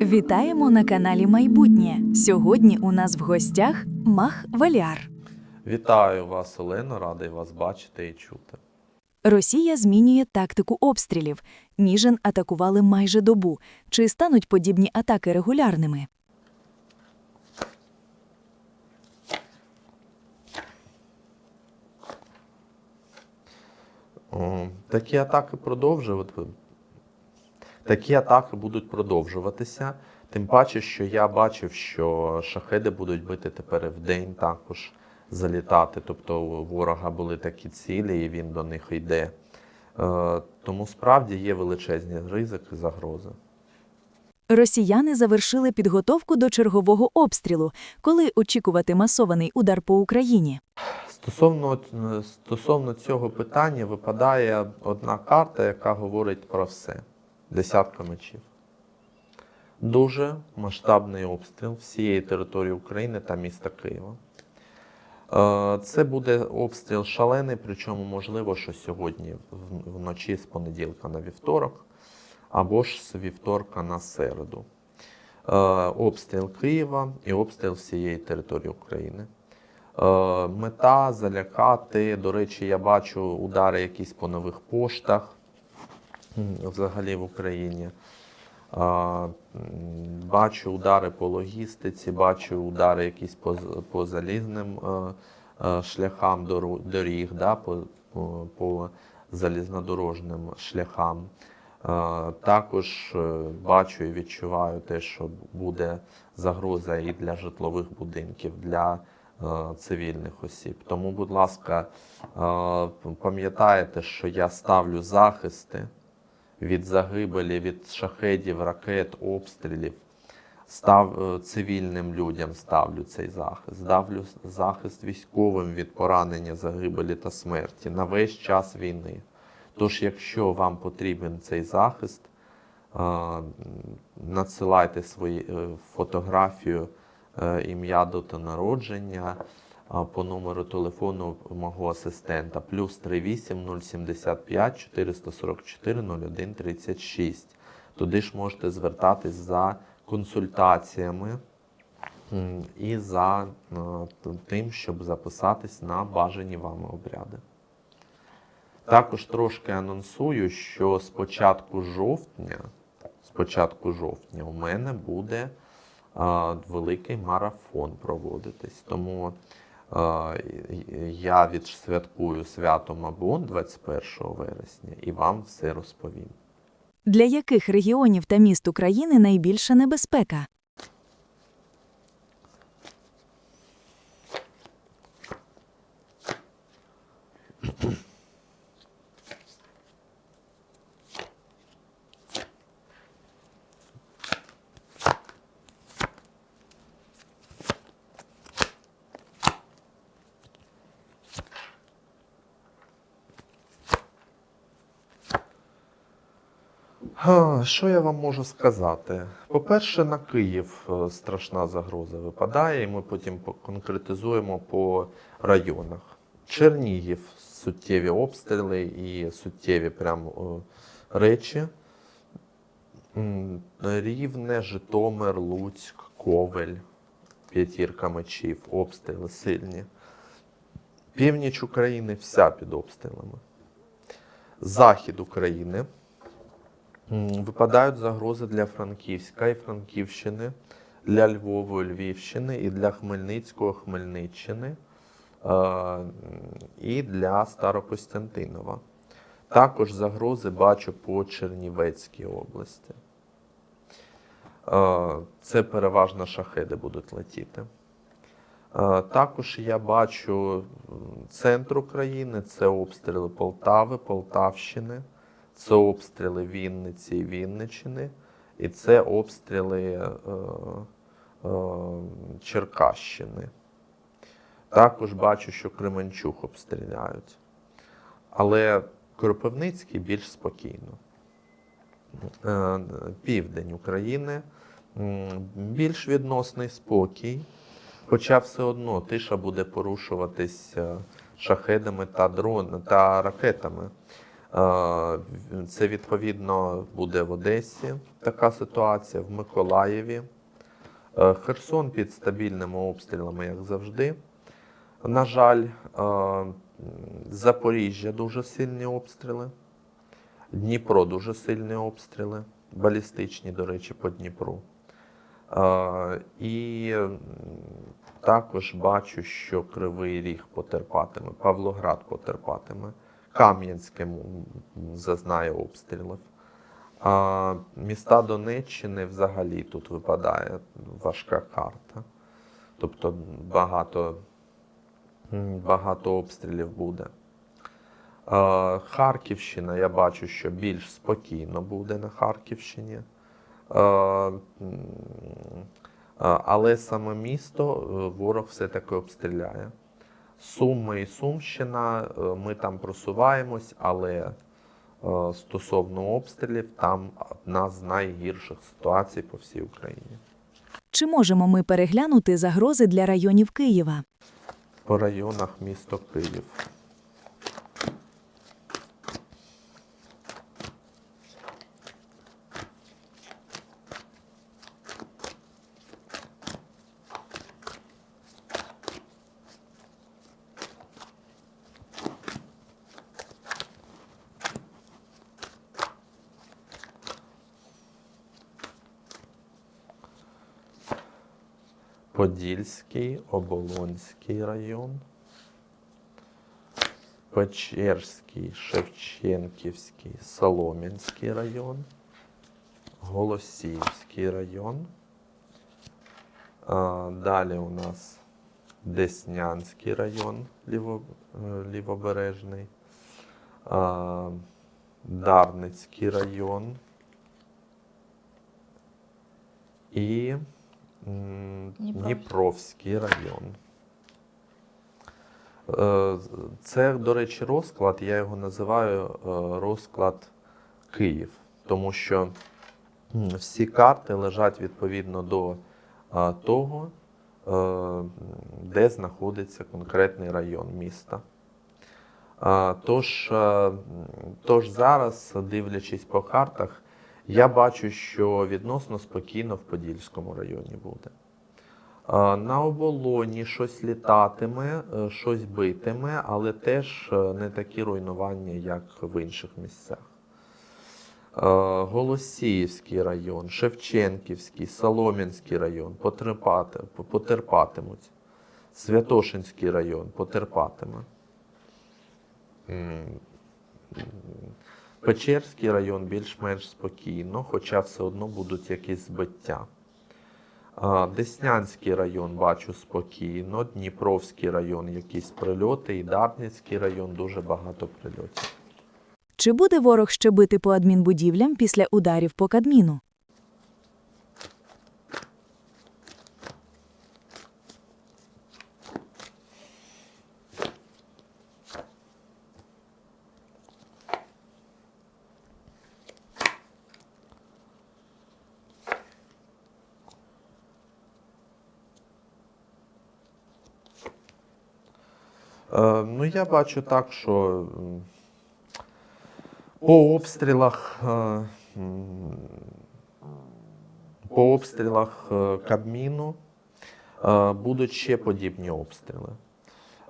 Вітаємо на каналі Майбутнє. Сьогодні у нас в гостях Мах Валіар. Вітаю вас, Олено, радий вас бачити і чути. Росія змінює тактику обстрілів. Ніжин атакували майже добу. Чи стануть подібні атаки регулярними? Такі атаки продовжувати. Такі атаки будуть продовжуватися. Тим паче, що я бачив, що шахеди будуть бити тепер в день також залітати. Тобто у ворога були такі цілі, і він до них йде. Е, Тому справді є величезні ризики загрози. Росіяни завершили підготовку до чергового обстрілу. Коли очікувати масований удар по Україні? Стосовно, стосовно цього питання випадає одна карта, яка говорить про все. Десятка мечів. Дуже масштабний обстріл всієї території України та міста Києва. Е, Це буде обстріл шалений, причому можливо, що сьогодні вночі з понеділка на вівторок, або ж з вівторка на середу. Е, Обстріл Києва і обстріл всієї території України. Е, Мета залякати. До речі, я бачу удари якісь по нових поштах взагалі в Україні. Е, Бачу удари по логістиці, бачу удари якісь по, по залізним е, шляхам доріг, да, по, по, залізнодорожним шляхам. Також бачу і відчуваю те, що буде загроза і для житлових будинків, для цивільних осіб. Тому, будь ласка, е, пам'ятаєте, що я ставлю захисти від загибелі, від шахедів, ракет, обстрілів. Став е, цивільним людям ставлю цей захист. Ставлю захист військовим від поранення, загибелі та смерті на весь час війни. Тож, якщо вам потрібен цей захист, е, надсилайте свої е, фотографію, е, ім'я дата народження е, по номеру телефону мого асистента плюс 38 075 444 01 36. Туди ж можете звертатись за консультаціями і за е, тим, щоб записатись на бажані вами обряди. Також трошки анонсую, що з початку жовтня, з початку жовтня у мене буде великий марафон проводитись. Тому я відсвяткую свято Мабон 21 вересня і вам все розповім. Для яких регіонів та міст України найбільша небезпека? Що я вам можу сказати? По-перше, на Київ е, страшна загроза випадає, і ми потім конкретизуємо по районах. Чернігів суттєві обстріли і суттєві прям речі. Рівне, Житомир, Луцьк, Ковель, п'ятірка мечів, обстріли сильні. Північ України вся під обстрілами. Захід України. Випадають загрози для Франківська і Франківщини, для Львова, Львівщини і для Хмельницького, Хмельниччини і для Старокостянтинова. Також загрози бачу по Чернівецькій області. Це переважно шахеди будуть летіти. Також я бачу центр України, це обстріли Полтави, Полтавщини, це обстріли Вінниці і Вінниччини, і це обстріли е, е, Черкащини. Також бачу, що Кременчук обстріляють. Але Кропивницький більш спокійно. Е, Південь України більш відносний спокій. Хоча все одно тиша буде порушуватись е, шахедами та дрон та ракетами. Е, Це відповідно буде в Одесі така ситуація, в Миколаєві. Е, Херсон під стабільними обстрілами, як завжди. На жаль, е, Запоріжжя дуже сильні обстріли. Дніпро дуже сильні обстріли, балістичні, до речі, по Дніпру. І також бачу, що Кривий Ріг потерпатиме, Павлоград потерпатиме, Кам'янське зазнає обстрілів. А міста Донеччини взагалі тут випадає важка карта. Тобто багато, багато обстрілів буде. Е, Харківщина, я бачу, що більш спокійно буде на Харківщині. Е, Але саме місто е, ворог все-таки обстріляє. Суми і Сумщина, е, ми там просуваємось, але е, стосовно обстрілів, там одна з найгірших ситуацій по всій Україні. Чи можемо ми переглянути загрози для районів Києва? По районах місто Київ. Подільський, Оболонський район, Печерський, Шевченківський, Солом'янський район, Голосіївський район. Далі у нас Деснянський район е, лівобережний, Дарницький район і Дніпровський. Район. Е, Це, до речі, розклад, я його називаю е, розклад Київ, тому що всі карти лежать відповідно до е, того, де знаходиться конкретний район міста. Тож, тож зараз, дивлячись по картах, я бачу, що відносно спокійно в Подільському районі буде. На оболоні щось літатиме, е, щось битиме, але теж е, не такі руйнування, як в інших місцях. Е, Голосіївський район, Шевченківський, Солом'янський район потерпати, потерпатимуть. Святошинський район потерпатиме. Печерський район більш-менш спокійно, хоча все одно будуть якісь збиття. Деснянський район бачу спокійно, Дніпровський район якісь прильоти, і Дарницький район дуже багато прильотів. Чи буде ворог ще бити по адмінбудівлям після ударів по Кадміну? Ну, я бачу так, що по обстрілах, е, по обстрілах е, Кабміну е, будуть ще подібні обстріли.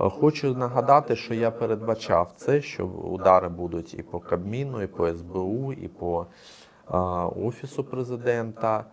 Е, Хочу нагадати, що я передбачав це, що удари будуть і по Кабміну, і по СБУ, і по е, Офісу президента,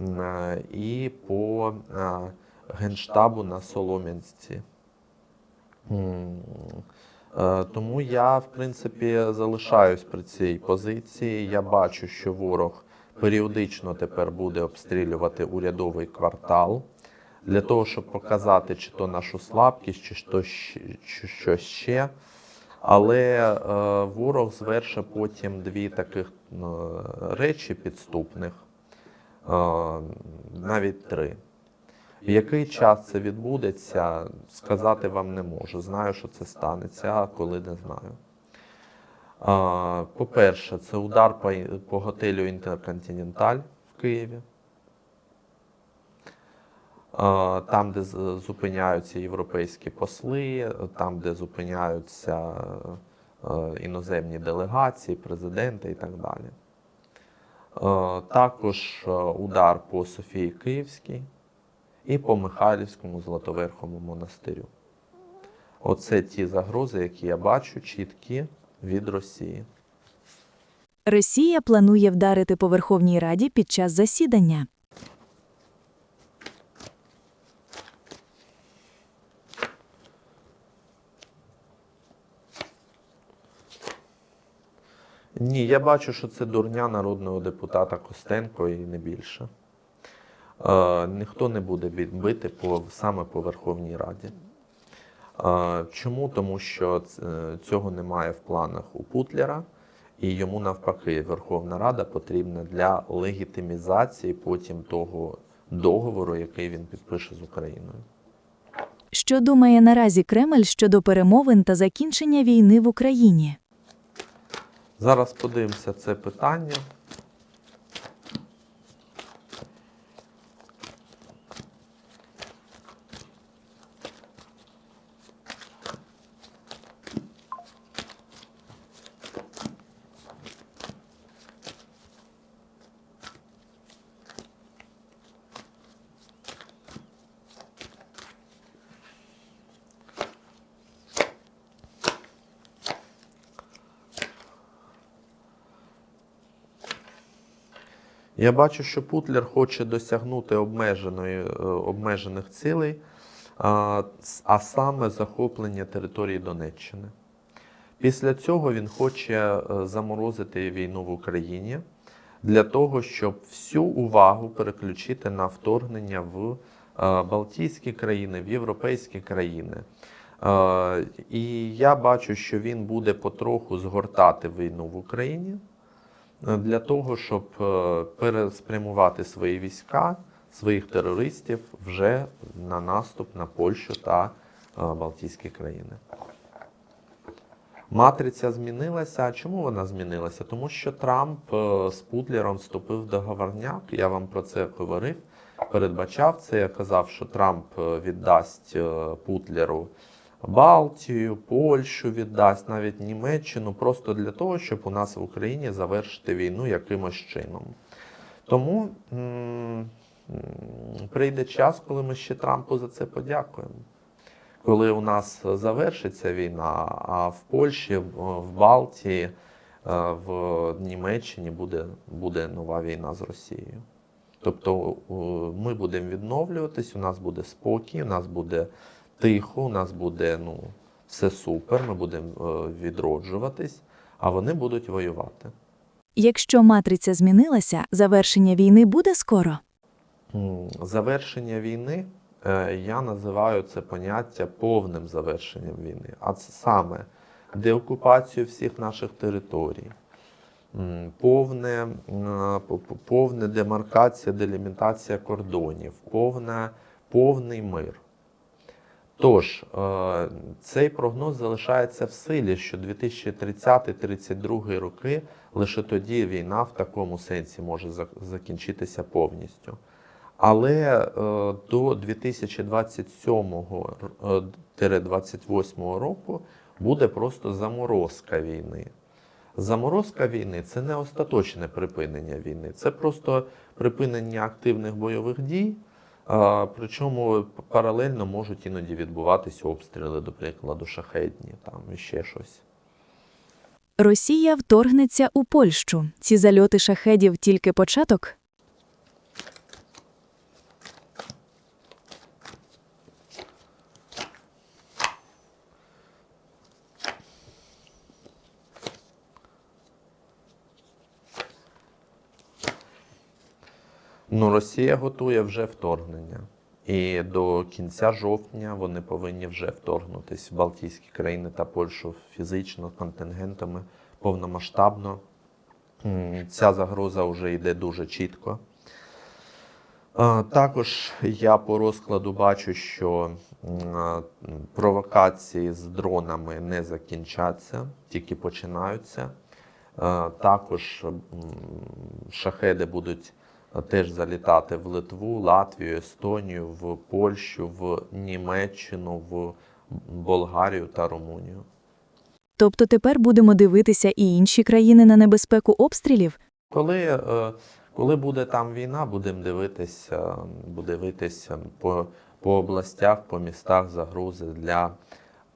е, і по е, Генштабу на Солом'янській. Е, Тому я, в принципі, залишаюсь при цій позиції. Я бачу, що ворог періодично тепер буде обстрілювати урядовий квартал для того, щоб показати, чи то нашу слабкість, чи ще- щось ще. Але е, ворог звершить потім дві таких е, речі підступних, навіть три. В який час це відбудеться, сказати вам не можу. Знаю, що це станеться, а коли не знаю. По-перше, це удар по, готелю Інтерконтиненталь в Києві. Там, де зупиняються європейські посли, там, де зупиняються іноземні делегації, президенти і так далі. Також удар по Софії Київській і по Михайлівському Златоверхому монастирю. Оце ті загрози, які я бачу, чіткі від Росії. Росія планує вдарити по Верховній Раді під час засідання. Ні, я бачу, що це дурня народного депутата Костенко і не більше. Е, ніхто не буде бити по, саме по Верховній Раді. Е, чому? Тому що цього немає в планах у Путлера, і йому навпаки Верховна Рада потрібна для легітимізації потім того договору, який він підпише з Україною. Що думає наразі Кремль щодо перемовин та закінчення війни в Україні? Зараз подивимося це питання. Я бачу, що Путлер хоче досягнути обмеженої, е, обмежених цілей, а, а саме захоплення території Донеччини. Після цього він хоче е, заморозити війну в Україні для того, щоб всю увагу переключити на вторгнення в е, Балтійські країни, в європейські країни. І я бачу, що він буде потроху згортати війну в Україні для того, щоб е, переспрямувати свої війська, своїх терористів вже на наступ на Польщу та е, Балтійські країни. Матриця змінилася. А чому вона змінилася? Тому що Трамп е, з Путлером вступив в договорняк. Я вам про це говорив, передбачав це. Я казав, що Трамп е, віддасть е, Путлеру Балтію, Польщу віддасть, навіть Німеччину, просто для того, щоб у нас в Україні завершити війну якимось чином. Тому прийде час, коли ми ще Трампу за це подякуємо. Коли у нас завершиться війна, а в Польщі, в Балтії, е, в Німеччині буде, буде нова війна з Росією. Тобто ми будемо відновлюватись, у нас буде спокій, у нас буде тихо, у нас буде ну, все супер, ми будемо е, відроджуватись, а вони будуть воювати. Якщо матриця змінилася, завершення війни буде скоро. Завершення війни е, я називаю це поняття повним завершенням війни, а це саме деокупацію всіх наших територій, повне, повне демаркація, делімітація кордонів, повне, повний мир. Тож, е, цей прогноз залишається в силі, що 2030-32 роки лише тоді війна в такому сенсі може закінчитися повністю. Але е, до 2027-28 року буде просто заморозка війни. Заморозка війни це не остаточне припинення війни, це просто припинення активних бойових дій. Причому паралельно можуть іноді відбуватися обстріли, до прикладу, шахетні, там і ще щось. Росія вторгнеться у Польщу. Ці зальоти шахедів тільки початок. Ну, Росія готує вже вторгнення. І до кінця жовтня вони повинні вже вторгнутися в Балтійські країни та Польщу фізично, контингентами повномасштабно. Ця загроза вже йде дуже чітко. Також я по розкладу бачу, що провокації з дронами не закінчаться, тільки починаються. Також шахеди будуть теж залітати в Литву, Латвію, Естонію, в Польщу, в Німеччину, в Болгарію та Румунію. Тобто тепер будемо дивитися і інші країни на небезпеку обстрілів? Коли, е, коли буде там війна, будемо дивитися, дивитися по, по областях, по містах загрози для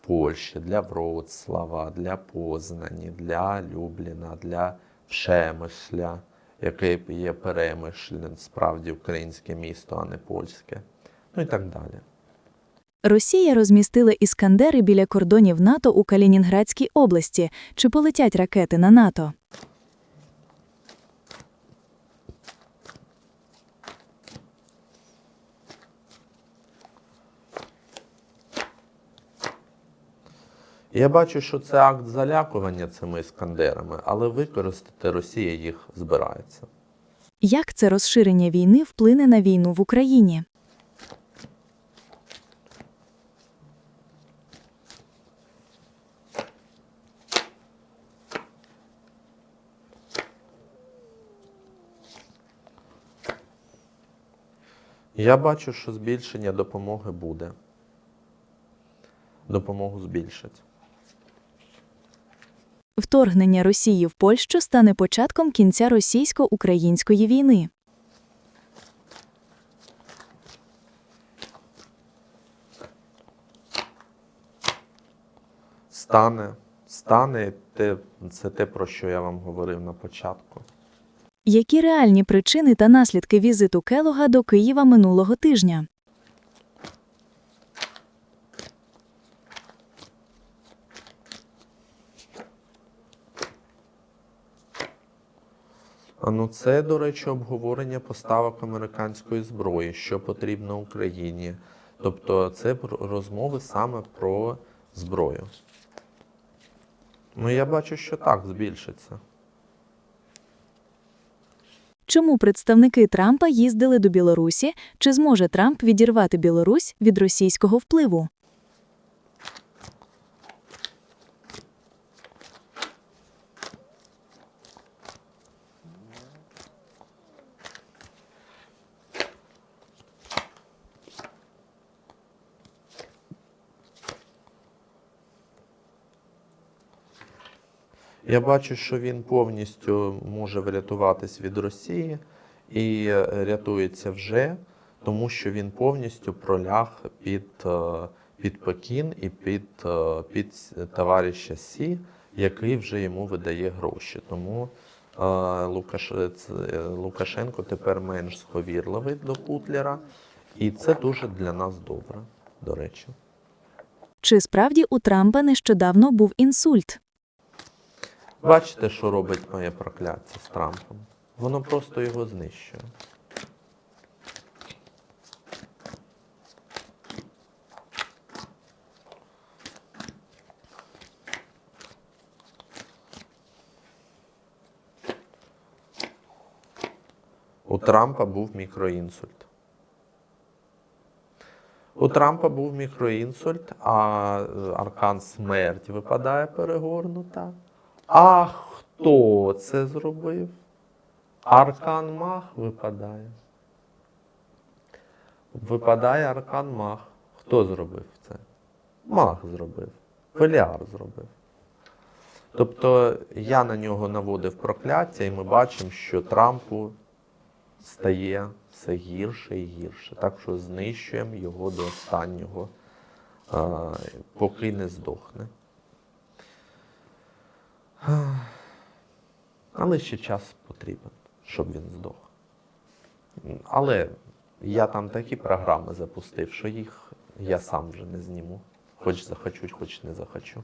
Польщі, для Вроцлава, для Познані, для Любліна, для Пшемишля, яке є перемишлен справді українське місто, а не польське. Ну і так далі. Росія розмістила іскандери біля кордонів НАТО у Калінінградській області. Чи полетять ракети на НАТО? Я бачу, що це акт залякування цими іскандерами, але використати Росія їх збирається. Як це розширення війни вплине на війну в Україні? Я бачу, що збільшення допомоги буде. Допомогу збільшать. Вторгнення Росії в Польщу стане початком кінця російсько-української війни. Стане, стане те, це те, про що я вам говорив на початку. Які реальні причини та наслідки візиту Келога до Києва минулого тижня? Ну це, до речі, обговорення поставок американської зброї, що потрібно Україні. Тобто це розмови саме про зброю. Ну, я бачу, що так збільшиться. Чому представники Трампа їздили до Білорусі? Чи зможе Трамп відірвати Білорусь від російського впливу? Я бачу, що він повністю може врятуватись від Росії і е, рятується вже, тому що він повністю проляг під, е, під Пекін і під, е, під товариша Сі, який вже йому видає гроші. Тому Лукаш, Лукашенко тепер менш сповірливий до Путлера, і це дуже для нас добре, до речі. Чи справді у Трампа нещодавно був інсульт? Бачите, що робить моє прокляття з Трампом? Воно просто його знищує. У Трампа був мікроінсульт. У Трампа був мікроінсульт, а е, аркан смерть випадає перегорнута. А хто це зробив? Аркан Мах випадає. Випадає Аркан Мах. Хто зробив це? Мах зробив. Феліар зробив. Тобто я на нього наводив прокляття, і ми бачимо, що Трампу стає все гірше і гірше. Так що знищуємо його до останнього, поки не здохне. Але ще час потрібен, щоб він здох. Але я там такі програми запустив, що їх я сам вже не зніму. Хоч захочу, хоч не захочу.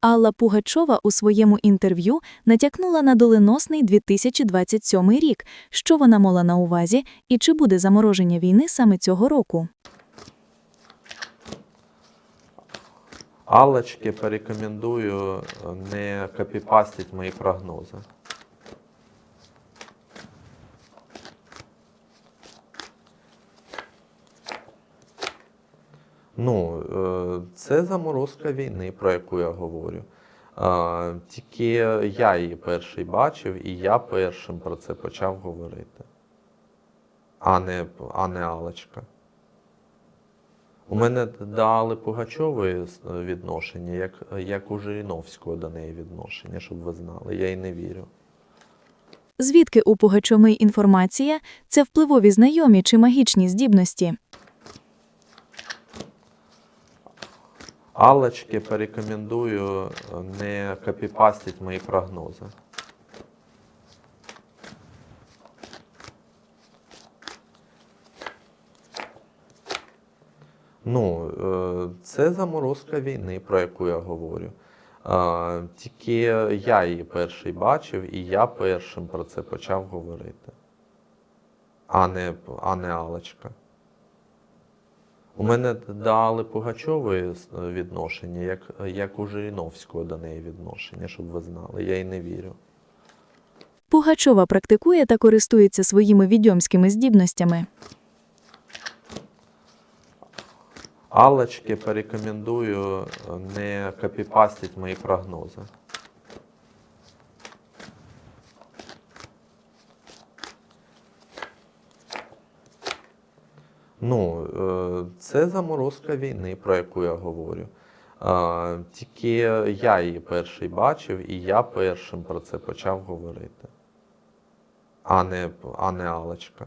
Алла Пугачова у своєму інтерв'ю натякнула на доленосний 2027 рік. Що вона мала на увазі і чи буде замороження війни саме цього року? Аллочки порекомендую е, не копіпастити мої прогнози. Ну, е, це заморозка війни, про яку я говорю. Тільки я її перший бачив, і я першим про це почав говорити, а не, а не Аллочка. У мене до Алли Пугачової відношення, як, як у Жириновського до неї відношення, щоб ви знали. Я їй не вірю. Звідки у Пугачової інформація – це впливові знайомі чи магічні здібності? Аллочки порекомендую не копіпастить мої прогнози. Ну, е, це заморозка війни, про яку я говорю. Тільки я її перший бачив, і я першим про це почав говорити, а не, а не Алочка. У мене до Алли Пугачової відношення, як, як у Жириновського до неї відношення, щоб ви знали. Я їй не вірю. Пугачова практикує та користується своїми відьомськими здібностями. Аллочки порекомендую е, не копіпастить мої прогнози. Ну, е, це заморозка війни, про яку я говорю. Тільки я її перший бачив, і я першим про це почав говорити, а не, а не Алочка.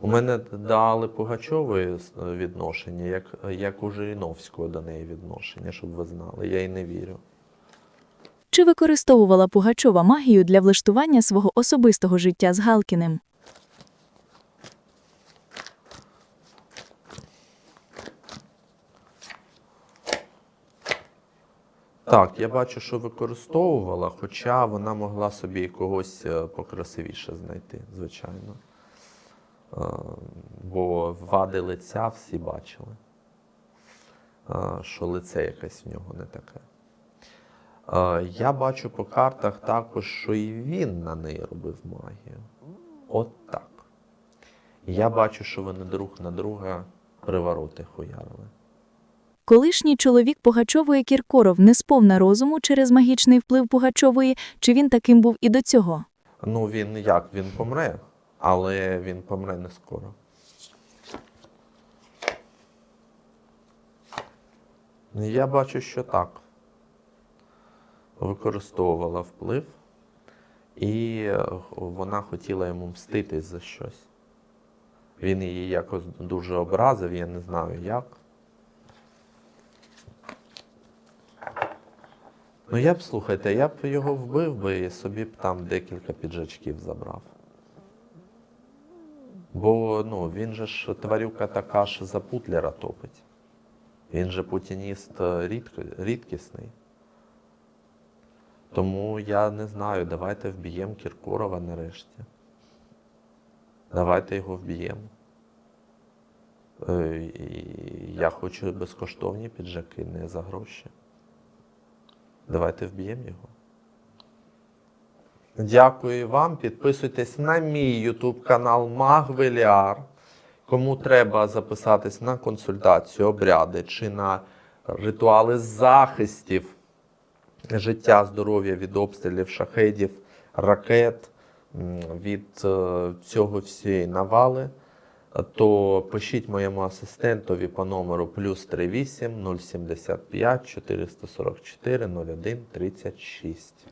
У мене до Алли Пугачової відношення, як, як у Жириновського до неї відношення, щоб ви знали. Я їй не вірю. Чи використовувала Пугачова магію для влаштування свого особистого життя з Галкіним? Так, я бачу, що використовувала, хоча вона могла собі когось е, покрасивіше знайти, звичайно. Е, Бо вади лиця всі бачили, е, що лице якесь в нього не таке. Я бачу по картах також, що і він на неї робив магію. От так. Я бачу, що вони друг на друга привороти хуярили. Колишній чоловік Пугачової Кіркоров не сповна розуму через магічний вплив Пугачової, чи він таким був і до цього? Ну, він як? Він помре, але він помре не скоро. Я бачу, що так. Використовувала вплив, і вона хотіла йому мститись за щось. Він її якось дуже образив, я не знаю як. Ну я б слухайте, я б його вбив би і собі б там декілька піджачків забрав. Бо ну, він же ж тварюка така ж за Путлера топить. Він же путініст е, рідко, рідкісний. Тому я не знаю, давайте вб'ємо Кіркорова нарешті. Давайте його вб'ємо. Е, Я хочу безкоштовні піджаки, не за гроші. Давайте вб'ємо його. Дякую вам. Підписуйтесь на мій YouTube канал Магвеліар. Кому треба записатись на консультацію, обряди чи на ритуали захистів життя, здоров'я від обстрілів, шахедів, ракет, від е, цього всієї навали, то пишіть моєму асистентові по номеру плюс 38 075 444 01 36.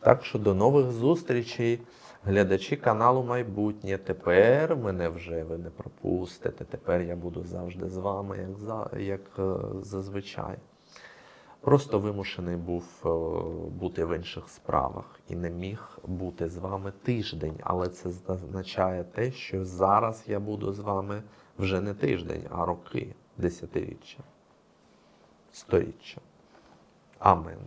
Так що до нових зустрічей, глядачі каналу Майбутнє. Тепер мене вже ви не пропустите. Тепер я буду завжди з вами, як, як е, зазвичай. Просто вимушений був е, бути в інших справах і не міг бути з вами тиждень. Але це означає те, що зараз я буду з вами вже не тиждень, а роки, десятиріччя, сторіччя. Амен.